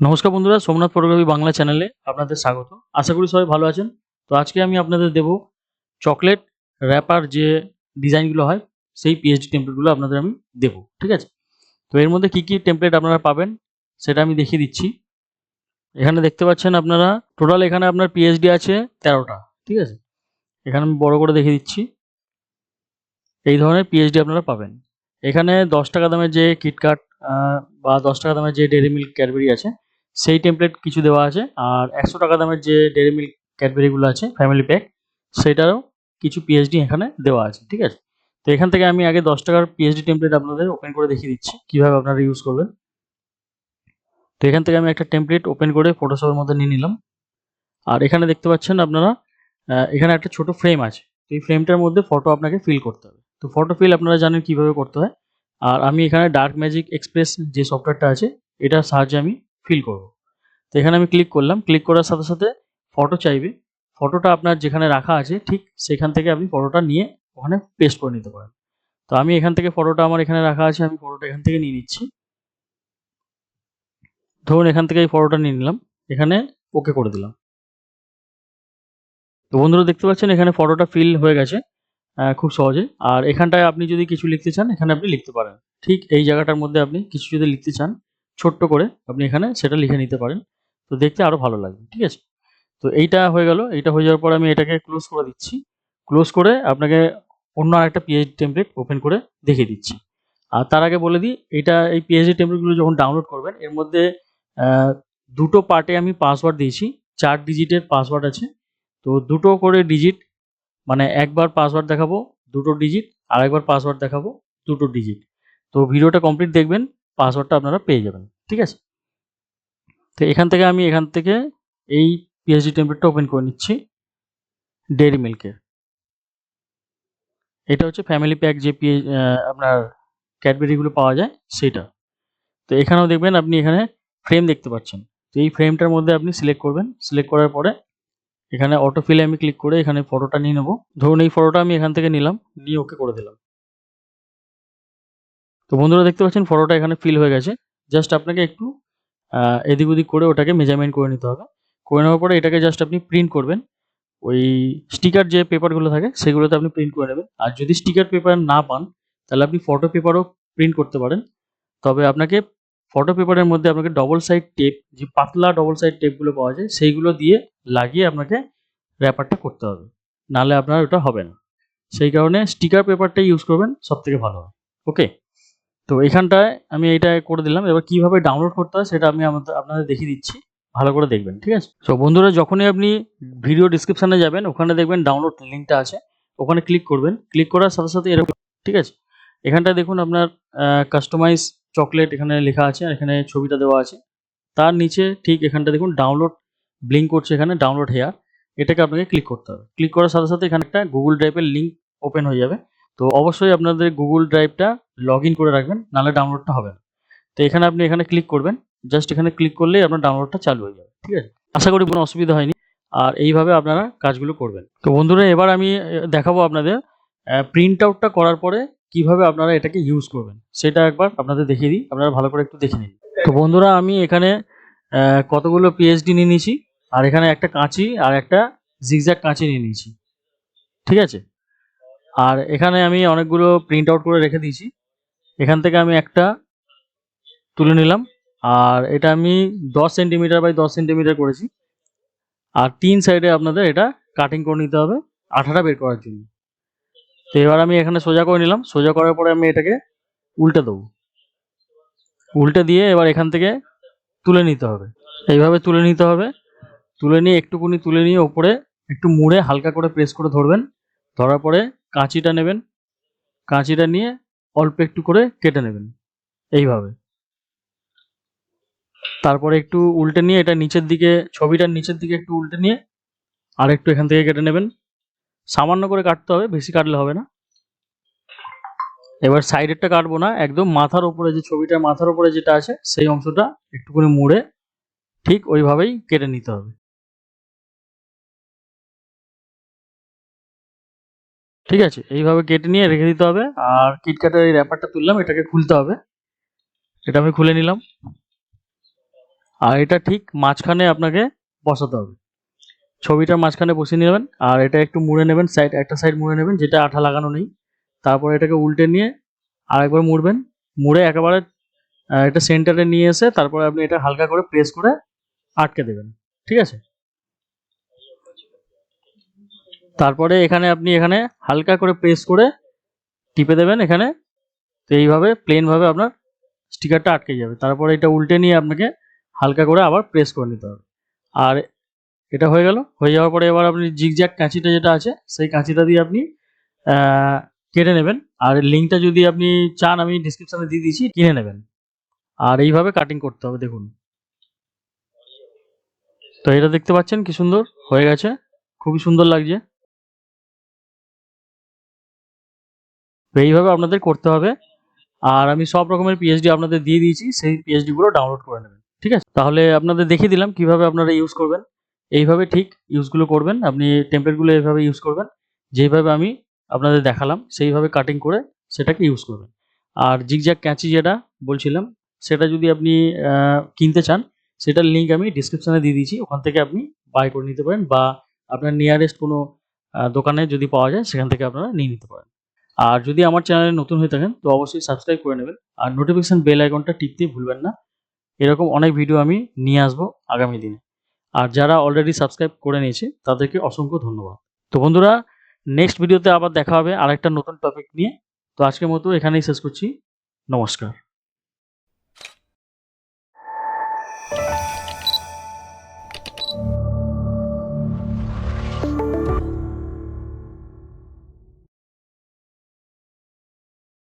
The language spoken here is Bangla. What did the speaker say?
নমস্কার বন্ধুরা, সোমনাথ ফটোগ্রাফি বাংলা চ্যানেলে আপনাদের স্বাগত। আশা করি সবাই ভালো আছেন। তো আজকে আমি আপনাদের দেব চকলেট র্যাপার যে ডিজাইনগুলো হয়, সেই পিএইচডি টেমপ্লেটগুলো আপনাদের আমি দেব, ঠিক আছে? তো এর মধ্যে কি কি টেমপ্লেট আপনারা পাবেন, সেটা আমি দেখিয়ে দিচ্ছি। এখানে দেখতে পাচ্ছেন আপনারা টোটাল এখানে আপনার পিএইচডি আছে তেরোটা, ঠিক আছে? এখানে আমি বড় করে দেখিয়ে দিচ্ছি। এই ধরনের পিএইচডি আপনারা পাবেন। এখানে দশ টাকা দামের যে কিটকাট বা দশ টাকা দামের যে ডেরি মিল্ক ক্যাডবেরি আছে সেই টেমপ্লেট কিছু দেওয়া আছে। আর একশো টাকা দামের যে ডেরি মিল্ক ক্যাডবেরিগুলো আছে ফ্যামিলি প্যাক সেটারও কিছু পিএইচডি এখানে দেওয়া আছে, ঠিক আছে? তো এখান থেকে আমি আগে দশ টাকার পিএইচডি টেমপ্লেট আপনাদের ওপেন করে দেখিয়ে দিচ্ছি, কীভাবে আপনারা ইউজ করবেন। তো এখান থেকে আমি একটা টেমপ্লেট ওপেন করে ফটোশপের মধ্যে নিয়ে নিলাম। আর এখানে দেখতে পাচ্ছেন আপনারা এখানে একটা ছোট ফ্রেম আছে। তো এই ফ্রেমটার মধ্যে ফটো আপনাকে ফিল করতে হবে। তো ফটো ফিল আপনারা জানেন কীভাবে করতে হয়। আর আমি এখানে ডার্ক ম্যাজিক এক্সপ্রেস যে সফটওয়্যারটা আছে, এটার সাহায্যে আমি ফিল করব। তো এখানে আমি ক্লিক করলাম। ক্লিক করার সাথে সাথে ফটো চাইবে। ফটোটা আপনার যেখানে রাখা আছে, ঠিক সেখান থেকে আপনি ফটোটা নিয়ে ওখানে পেস্ট করে নিতে পারেন। তো আমি এখান থেকে ফটোটা আমার এখানে রাখা আছে, আমি ফটোটা এখান থেকে নিয়ে নিচ্ছি। ধরুন এখান থেকে এই ফটোটা নিয়ে নিলাম। এখানে ওকে করে দিলাম। তো বন্ধুরা দেখতে পাচ্ছেন, এখানে ফটোটা ফিল হয়ে গেছে খুব সহজে। আর এখানটায় আপনি যদি কিছু লিখতে চান, এখানে আপনি লিখতে পারেন। ঠিক এই জায়গাটার মধ্যে আপনি কিছু যদি লিখতে চান ছোট্ট করে আপনি এখানে সেটা লিখে নিতে পারেন। তো দেখতে আরও ভালো লাগবে, ঠিক আছে? তো এইটা হয়ে গেল, এইটা হয়ে যাওয়ার পর আমি এটাকে ক্লোজ করে দিচ্ছি। ক্লোজ করে আপনাকে অন্য আরেকটা পিএইচডি টেমপ্লেট ওপেন করে দেখিয়ে দিচ্ছি। আর তার আগে বলে দিই এটা এই পিএইচডি টেমপ্লেটগুলো যখন ডাউনলোড করবেন, এর মধ্যে দুটো পার্টে আমি পাসওয়ার্ড দিয়েছি, চার ডিজিটের পাসওয়ার্ড আছে। তো দুটো করে ডিজিট মানে একবার পাসওয়ার্ড দেখাবো, দুটো ডিজিট আর একবার পাসওয়ার্ড দেখাবো, দুটো ডিজিট তো ভিডিওটা কমপ্লিট দেখবেন পাসওয়ার্ডটা আপনারা পেয়ে যাবেন। ঠিক আছে? তো এখান থেকে আমি এখান থেকে এই পিএইচডি টেমপ্লেটটা ওপেন করে নিচ্ছি ডেয়ারি মিল্কের এটা হচ্ছে ফ্যামিলি প্যাক যে পিএ আপনার ক্যাডবেরিগুলো পাওয়া যায় সেটা তো এখানেও দেখবেন আপনি এখানে ফ্রেম দেখতে পাচ্ছেন। তো এই ফ্রেমটার মধ্যে আপনি সিলেক্ট করবেন। সিলেক্ট করার পরে এখানে অটো ফিলে আমি ক্লিক করে এখানে ফটোটা নিয়ে নেব। ধরুন এই ফটোটা আমি এখান থেকে নিলাম, নিয়ে ওকে করে দিলাম। তো বন্ধুরা দেখতে পাচ্ছেন ফটোটা এখানে ফিল হয়ে গেছে। জাস্ট আপনাকে একটু এদিক ওদিক করে ওটাকে মেজারমেন্ট করে নিতে হবে। করে নেওয়ার পরে এটাকে জাস্ট আপনি প্রিন্ট করবেন। ওই স্টিকার যে পেপারগুলো থাকে, সেগুলোতে আপনি প্রিন্ট করে নেবেন। আর যদি স্টিকার পেপার না পান, তাহলে আপনি ফটো পেপারও প্রিন্ট করতে পারেন। তবে আপনাকে ফটো পেপারের মধ্যে আপনাকে ডবল সাইড টেপ যে পাতলা ডবল সাইড টেপগুলো পাওয়া যায়, সেইগুলো দিয়ে লাগিয়ে আপনাকে র্যাপারটা করতে হবে। নাহলে আপনার ওটা হবে না। সেই কারণে স্টিকার পেপারটাই ইউজ করবেন সব থেকে ভালো হয়। ওকে তো এখানটায় আমি এটা করে দিলাম। এবার কীভাবে ডাউনলোড করতে হয় সেটা আমি আপনাদের দেখিয়ে দিচ্ছি। ভালো করে দেখবেন, ঠিক আছে? তো বন্ধুরা, যখনই আপনি ভিডিও ডিসক্রিপশনে যাবেন, ওখানে দেখবেন ডাউনলোড লিঙ্কটা আছে। ওখানে ক্লিক করবেন। ক্লিক করার সাথে সাথে এরকম, ঠিক আছে? এখানটায় দেখুন আপনার কাস্টমাইজ চকলেট এখানে লেখা আছে আর এখানে ছবিটা দেওয়া আছে। তার নিচে ঠিক এখানটা দেখুন ডাউনলোড ব্লিঙ্ক করছে এখানে ডাউনলোড হেয়ার এটাকে আপনাকে ক্লিক করতে হবে। ক্লিক করার সাথে সাথে এখানে একটা গুগল ড্রাইভের লিঙ্ক ওপেন হয়ে যাবে। তো অবশ্যই আপনাদের গুগল ড্রাইভটা লগ ইন করে রাখবেন, নাহলে ডাউনলোডটা হবে না। তো এখানে আপনি এখানে ক্লিক করবেন জাস্ট এখানে ক্লিক করলেই আপনার ডাউনলোডটা চালু হয়ে যাবে, ঠিক আছে? আশা করি কোনো অসুবিধা হয়নি, আর এইভাবে আপনারা কাজগুলো করবেন। তো বন্ধুরা, এবার আমি দেখাবো আপনাদের প্রিন্ট আউটটা করার পরে কীভাবে আপনারা এটাকে ইউজ করবেন। সেটা একবার আপনাদের দেখিয়ে দিই, আপনারা ভালো করে একটু দেখে নিন। তো বন্ধুরা, আমি এখানে কতগুলো পিএইচডি নিয়ে নিয়েছি, আর এখানে একটা কাঁচি আর একটা জিগজ্যাগ কাঁচি নিয়ে নিয়েছি, ঠিক আছে? আর এখানে আমি অনেকগুলো প্রিন্ট আউট করে রেখে দিয়েছি। এখান থেকে আমি একটা তুলে নিলাম। আর এটা আমি দশ সেন্টিমিটার বাই দশ সেন্টিমিটার করেছি। আর তিন সাইডে আপনাদের এটা কাটিং করে নিতে হবে, আঠাটা বের করার জন্য। তো এবার আমি এখানে সোজা করে নিলাম। সোজা করার পরে আমি এটাকে উল্টে দেবো। উল্টে দিয়ে এবার এখান থেকে তুলে নিতে হবে। এইভাবে তুলে নিতে হবে। তুলে নিয়ে একটুকুনি তুলে নিয়ে ওপরে একটু মুড়ে হালকা করে প্রেস করে ধরবেন। ধরার পরে কাঁচিটা নেবেন, কাঁচিটা নিয়ে অল্প একটু করে কেটে নেবেন, এইভাবে। তারপরে একটু উল্টে নিয়ে এটা নিচের দিকে, ছবিটার নিচের দিকে একটু উল্টে নিয়ে আর একটু এখান থেকে কেটে নেবেন। সামান্য করে কাটতে হবে, বেশি কাটলে হবে না। এবার সাইডেরটা কাটবো না, একদম মাথার উপরে যে ছবিটার মাথার উপরে যেটা আছে, সেই অংশটা একটুখানি মুড়ে ঠিক ওইভাবেই কেটে নিতে হবে। ঠিক আছে? এইভাবে কেটে নিয়ে রেখে দিতে হবে। আর কিটকাটের এই র্যাপারটা তুললাম, এটাকে খুলতে হবে। এটা আমি খুলে নিলাম। আর এটা ঠিক মাঝখানে আপনাকে বসাতে হবে। ছবিটার মাঝখানে বসিয়ে নেবেন। আর এটা একটু মুড়ে নেবেন সাইড একটা সাইড মুড়ে নেবেন, যেটা আঠা লাগানো নেই। তারপর এটাকে উল্টে নিয়ে আরেকবার মুড়বেন। মুড়ে একেবারে এটা সেন্টারে নিয়ে এসে তারপরে আপনি এটা হালকা করে প্রেস করে আটকে দেবেন। ঠিক আছে? তারপরে এখানে আপনি এখানে হালকা করে প্রেস করে টিপে দেবেন এখানে। তো এইভাবে প্লেনভাবে আপনার স্টিকারটা আটকে যাবে। তারপরে এটা উল্টে নিয়ে আপনাকে হালকা করে আবার প্রেস করে নিতে হবে। আর এটা হয়ে গেল। হয়ে যাওয়ার পরে এবার আপনি জিগজ্যাগ কাঁচিটা যেটা আছে, সেই কাঁচিটা দিয়ে আপনি কেটে নেবেন। আর লিঙ্কটা যদি আপনি চান, আমি ডিসক্রিপশনে দিয়ে দিয়েছি, কিনে নেবেন। আর এইভাবে কাটিং করতে হবে, দেখুন। তো এটা দেখতে পাচ্ছেন কি সুন্দর হয়ে গেছে। খুবই সুন্দর লাগছে। তো এইভাবে আপনাদের করতে হবে। আর আমি সব রকমের পিএইচডি আপনাদের দিয়ে দিয়েছি, সেই পিএইচডি গুলো ডাউনলোড করে নেবেন, ঠিক আছে? তাহলে আপনাদের দেখিয়ে দিলাম কীভাবে আপনারা ইউজ করবেন। এইভাবে ঠিক ইউজগুলো করবেন, আপনি টেমপ্লেটগুলো এইভাবে ইউজ করবেন যেইভাবে আমি আপনাদের দেখালাম, সেইভাবে কাটিং করে সেটাকে ইউজ করবেন। আর জিগজ্যাগ ক্যাঁচি যেটা বলছিলাম, সেটা যদি আপনি কিনতে চান, সেটার লিঙ্ক আমি ডিসক্রিপশনে দিয়ে দিয়েছি। ওখান থেকে আপনি বাই করে নিতে পারেন বা আপনার নিয়ারেস্ট কোনো দোকানে যদি পাওয়া যায়, সেখান থেকে আপনারা নিয়ে নিতে পারেন। আর যদি আমার চ্যানেলে নতুন হয়ে থাকেন, তো অবশ্যই সাবস্ক্রাইব করে নেবেন। আর নোটিফিকেশান বেল আইকনটা টিপতে ভুলবেন না। এরকম অনেক ভিডিও আমি নিয়ে আসব আগামী দিনে। আর যারা অলরেডি সাবস্ক্রাইব করে নিয়েছে, তাদেরকে অসংখ্য ধন্যবাদ। তো বন্ধুরা নেক্সট ভিডিওতে আবার দেখা হবে আরেকটা নতুন টপিক নিয়ে। তো আজকের মতো এখানেই শেষ করছি। নমস্কার।